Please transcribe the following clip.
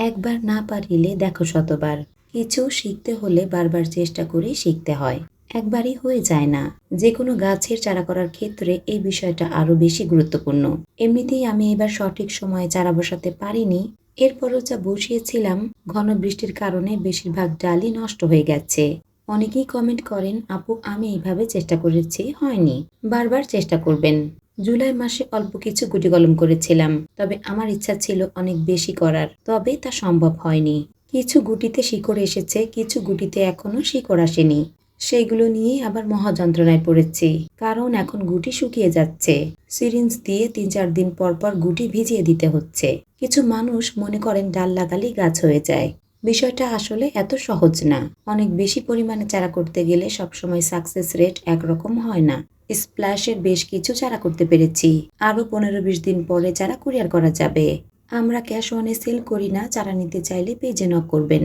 একবার না পারিলে দেখো শতবার। কিছু শিখতে হলে বারবার চেষ্টা করে শিখতে হয়। একবারই হয়ে যায় না। যে কোনো গাছের চারা করার ক্ষেত্রে এই বিষয়টা আরও বেশি গুরুত্বপূর্ণ। এমনিতেই আমি এবার সঠিক সময়ে চারা বসাতে পারিনি। এরপরও যা বসিয়েছিলাম, ঘন বৃষ্টির কারণে বেশিরভাগ ডালই নষ্ট হয়ে গেছে। অনেকেই কমেন্ট করেন, আপু, আমি এইভাবে চেষ্টা করেছি, হয়নি। বারবার চেষ্টা করবেন। জুলাই মাসে অল্প কিছু গুটি কলম করেছিলাম, তবে আমার ইচ্ছা ছিল অনেক বেশি করার, তবে তা সম্ভব হয়নি। কিছু গুটিতে শিকড় এসেছে, কিছু গুটিতে এখনও শিকড় আসেনি। সেইগুলো নিয়ে আবার মহাযন্ত্রণায় পড়েছি, কারণ এখন গুটি শুকিয়ে যাচ্ছে। সিরিঞ্জ দিয়ে তিন চার দিন পর পর গুটি ভিজিয়ে দিতে হচ্ছে। কিছু মানুষ মনে করেন ডাল লাগালেই গাছ হয়ে যায়। বিষয়টা আসলে এত সহজ না। অনেক বেশি পরিমাণে চারা করতে গেলে সবসময় সাকসেস রেট একরকম হয় না। স্প্ল্যাশের বেশ কিছু চারা করতে পেরেছি। আরও পনেরো বিশ দিন পরে চারা কুরিয়ার করা যাবে। আমরা ক্যাশ অনে সেল করি না, চারা নিতে চাইলে পেজে নক করবেন।